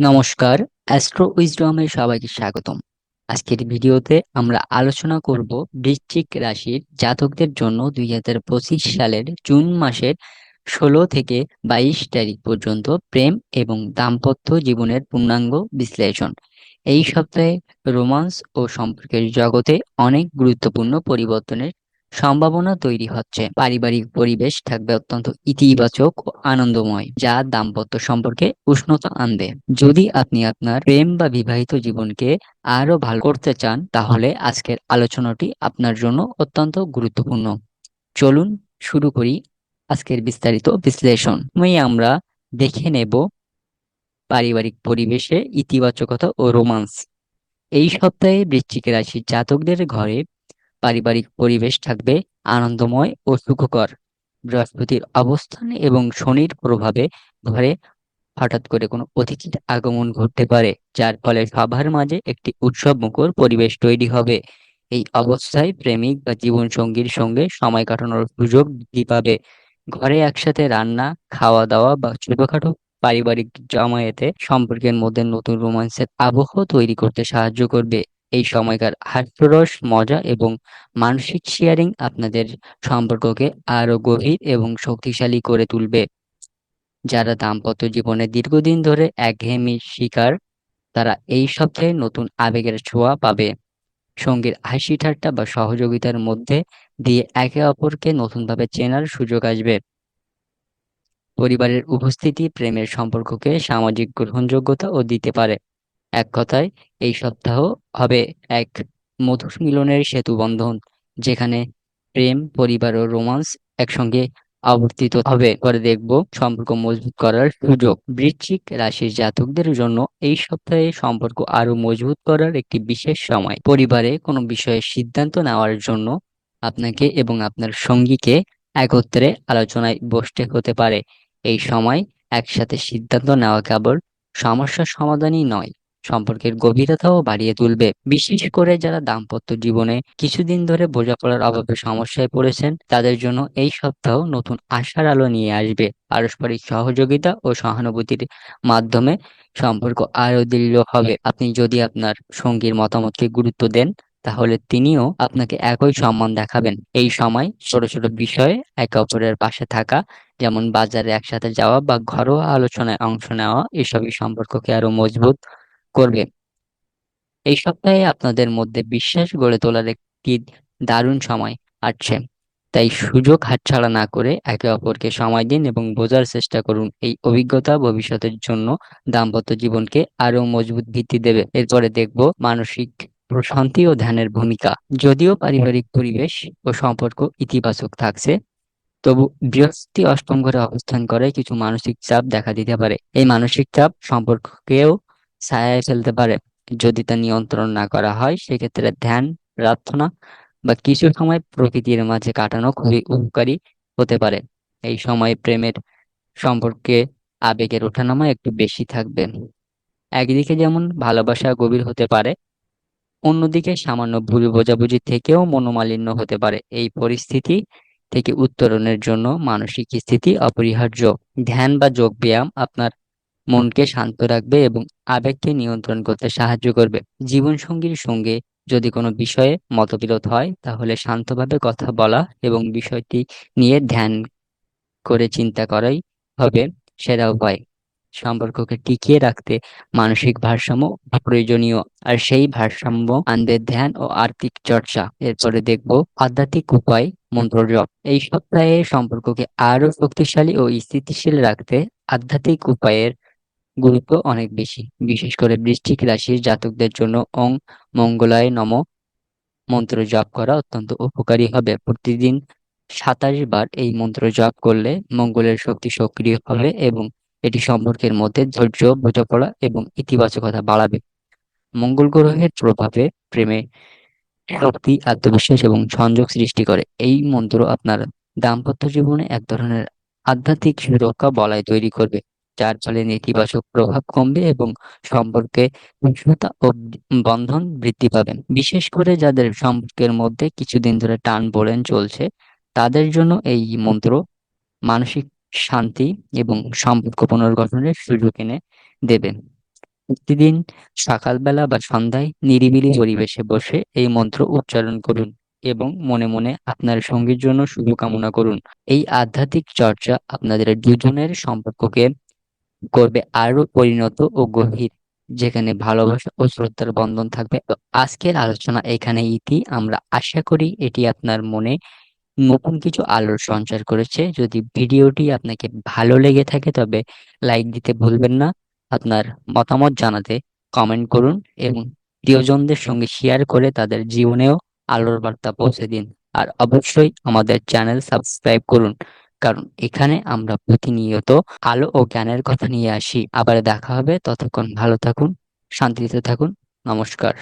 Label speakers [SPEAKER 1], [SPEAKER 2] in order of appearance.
[SPEAKER 1] নমস্কার অ্যাস্ট্রো উইজডমে সবাইকে স্বাগতম। আজকের ভিডিওতে আমরা আলোচনা করব বৃশ্চিক রাশির জাতকদের জন্য দুই হাজার পঁচিশ সালের জুন মাসের ষোলো থেকে বাইশ তারিখ পর্যন্ত প্রেম এবং দাম্পত্য জীবনের পূর্ণাঙ্গ বিশ্লেষণ। এই সপ্তাহে রোমান্স ও সম্পর্কের জগতে অনেক গুরুত্বপূর্ণ পরিবর্তনের সম্ভাবনা তৈরি হচ্ছে। পারিবারিক পরিবেশ থাকবে অত্যন্ত ইতিবাচক ও আনন্দময়, যা দাম্পত্য সম্পর্কে উষ্ণতা আনবে। যদি আপনি আপনার প্রেম বা বিবাহিত জীবনকে আরও ভালো করতে চান, তাহলে আজকের আলোচনাটি আপনার জন্য অত্যন্ত গুরুত্বপূর্ণ। চলুন শুরু করি আজকের বিস্তারিত বিশ্লেষণ। আমরা দেখে নেব পারিবারিক পরিবেশে ইতিবাচকতা ও রোমান্স। এই সপ্তাহে বৃশ্চিক রাশির জাতকদের ঘরে পারিবারিক পরিবেশ থাকবে আনন্দময় ও সুখকর। বৃহস্পতির অবস্থান এবং শনির প্রভাবে ঘরে হঠাৎ করে কোনো অতিথির আগমন ঘটতে পারে, যার ফলে সবার মাঝে একটি উৎসব মুখর পরিবেশ তৈরি হবে। এই অবস্থায় প্রেমিক বা জীবন সঙ্গীর সঙ্গে সময় কাটানোর সুযোগ বৃদ্ধি পাবে। ঘরে একসাথে রান্না খাওয়া দাওয়া বা ছোটখাটো পারিবারিক জামায়াতে সম্পর্কের মধ্যে নতুন রোমান্সের আবহ তৈরি করতে সাহায্য করবে। এই সময়কার হাস্যরস, মজা এবং মানসিক শেয়ারিং আপনাদের সম্পর্ককে আরও গভীর এবং শক্তিশালী করে তুলবে। যারা দাম্পত্য জীবনে দীর্ঘদিন ধরে একঘেয়েমি শিকার, তারা এই সপ্তাহে নতুন আবেগের ছোঁয়া পাবে। সঙ্গীর হাসি ঠাট্টা বা সহযোগিতার মধ্যে দিয়ে একে অপরকে নতুনভাবে চেনার সুযোগ আসবে। পরিবারের উপস্থিতি প্রেমের সম্পর্ককে সামাজিক গ্রহণযোগ্যতা ও দিতে পারে। এক কথায় এই সপ্তাহ হবে এক মধুর মিলনের সেতু বন্ধন, যেখানে প্রেম, পরিবার ও রোমান্স একসঙ্গে আবর্তিত হবে। পরে দেখব সম্পর্ক মজবুত করার সুযোগ। বৃশ্চিক রাশির জাতকদের জন্য এই সপ্তাহে সম্পর্ক আরও মজবুত করার একটি বিশেষ সময়। পরিবারে কোনো বিষয়ে সিদ্ধান্ত নেওয়ার জন্য আপনাকে এবং আপনার সঙ্গীকে একত্রে আলোচনায় বসতে হতে পারে। এই সময় একসাথে সিদ্ধান্ত নেওয়া কেবল সমস্যার সমাধানই নয় সম্পর্কের গভীরতাও বাড়িয়ে তুলবে। বিশেষ করে যারা দাম্পত্য জীবনে কিছুদিন ধরে বোঝাপড়ার অভাবে সমস্যায় পড়েছেন, তাদের জন্য এই সপ্তাহ নতুন আশার আলো নিয়ে আসবে। পারস্পরিক সহযোগিতা ও সহানুভূতির মাধ্যমে সম্পর্ক আরও দৃঢ় হবে। আপনি যদি আপনার সঙ্গীর মতামতকে গুরুত্ব দেন, তাহলে তিনিও আপনাকে একই সম্মান দেখাবেন। এই সময় ছোট ছোট বিষয়ে একে অপরের পাশে থাকা, যেমন বাজারে একসাথে যাওয়া বা ঘরোয়া আলোচনায় অংশ নেওয়া, এসবই সম্পর্ককে আরও মজবুত করবে। এই সপ্তাহে আপনাদের মধ্যে বিশ্বাস গড়ে তোলার একটি দারুণ সময় আসছে। তাই সুযোগ হাতছাড়া না করে একে অপরকে সময় দিন এবং বোঝার চেষ্টা করুন। এই অভিজ্ঞতা ভবিষ্যতের জন্য দাম্পত্য জীবনকে আরও মজবুত ভিত্তি দেবে। এরপরে দেখব মানসিক প্রশান্তি ও ধ্যানের ভূমিকা। যদিও পারিবারিক পরিবেশ ও সম্পর্ক ইতিবাচক থাকছে, তবু বৃহস্পতি অষ্টম ঘরে অবস্থান করে কিছু মানসিক চাপ দেখা দিতে পারে। এই মানসিক চাপ সম্পর্ককেও ছায়ায় ফেলতে পারে। যদি তা নিয়ন্ত্রণ না করা হয়, সেক্ষেত্রে ধ্যান, প্রার্থনা বা কিছু সময় প্রকৃতির মাঝে কাটানো খুবই উপকারী হতে পারে। এই সময় প্রেমের সম্পর্কে আবেগের ওঠানামা একটু বেশি থাকবে। একদিকে যেমন ভালোবাসা গভীর হতে পারে, অন্যদিকে সামান্য ভুল বোঝাবুঝি থেকেও মনোমালিন্য হতে পারে। এই পরিস্থিতি থেকে উত্তরণের জন্য মানসিক স্থিতি অপরিহার্য। ধ্যান বা যোগ ব্যায়াম আপনার মনকে শান্ত রাখবে এবং আবেগকে নিয়ন্ত্রণ করতে সাহায্য করবে। জীবনসঙ্গীর সঙ্গে যদি কোনো বিষয়ে মতবিরোধ হয়, তাহলে শান্তভাবে কথা বলা এবং বিষয়টি নিয়ে ধ্যান করে চিন্তা করাই হবে সেরা উপায়। সম্পর্ককে টিকিয়ে রাখতে মানসিক ভারসাম্য প্রয়োজনীয়, আর সেই ভারসাম্য আনবে ধ্যান ও আর্থিক চর্চা। এরপরে দেখব আধ্যাত্মিক উপায় মন্ত্র জপ এই সপ্তাহে সম্পর্ককে আরও শক্তিশালী ও স্থিতিশীল রাখতে আধ্যাত্মিক উপায়ের গুরুত্ব অনেক বেশি। বিশেষ করে বৃষ্টিক রাশির জাতকদের জন্য অং মঙ্গলায় নম মন্ত্র জপ করা অত্যন্ত উপকারী হবে। প্রতিদিন সাতাশ বার এই মন্ত্র জপ করলে মঙ্গলের শক্তি সক্রিয় হবে এবং এটি সম্পর্কের মধ্যে ধৈর্য, বোঝাপড়া এবং ইতিবাচকতা বাড়াবে। মঙ্গল গ্রহের প্রভাবে প্রেমে শক্তি আত্মবিশ্বাস এবং সংযোগ সৃষ্টি করে। এই মন্ত্র আপনার দাম্পত্য জীবনে এক ধরনের আধ্যাত্মিক সুরক্ষা বলয় তৈরি করবে। যার ফলে নেতিবাচক প্রভাব কমবে এবং সম্পর্কে উষ্ণতা ও বন্ধন বৃদ্ধি পাবে। বিশেষ করে যাদের সম্পর্কের মধ্যে কিছুদিন ধরে টান বোলেন চলছে, তাদের জন্য এই মন্ত্র মানসিক শান্তি এবং সম্পর্ক পুনর্গঠনের সুযোগ এনে দেবে। প্রতিদিন সকালবেলা বা সন্ধ্যায় নিরিবিলি পরিবেশে বসে এই মন্ত্র উচ্চারণ করুন এবং মনে মনে আপনার সঙ্গীর জন্য শুভকামনা করুন। এই আধ্যাত্মিক চর্চা আপনাদের দুজনের সম্পর্ককে করবে আরও পরিণত ও গভীর, যেখানে ভালোবাসা ও শ্রদ্ধার বন্ধন থাকবে। তো আজকের আলোচনা এখানে ইতি। আমরা আশা করি এটি আপনার মনে নতুন কিছু আলোর সঞ্চার করেছে। যদি ভিডিওটি আপনাকে ভালো লেগে থাকে, তবে লাইক দিতে ভুলবেন না। আপনার মতামত জানাতে কমেন্ট করুন এবং প্রিয়জনদের সঙ্গে শেয়ার করে তাদের জীবনেও আলোর বার্তা পৌঁছে দিন। আর অবশ্যই আমাদের চ্যানেল সাবস্ক্রাইব করুন। কারণ এখানে আমরা প্রতিনিয়ত আলো ও জ্ঞানের কথা নিয়ে আসি। আবার দেখা হবে, ততক্ষণ ভালো থাকুন, শান্তিতে থাকুন। নমস্কার।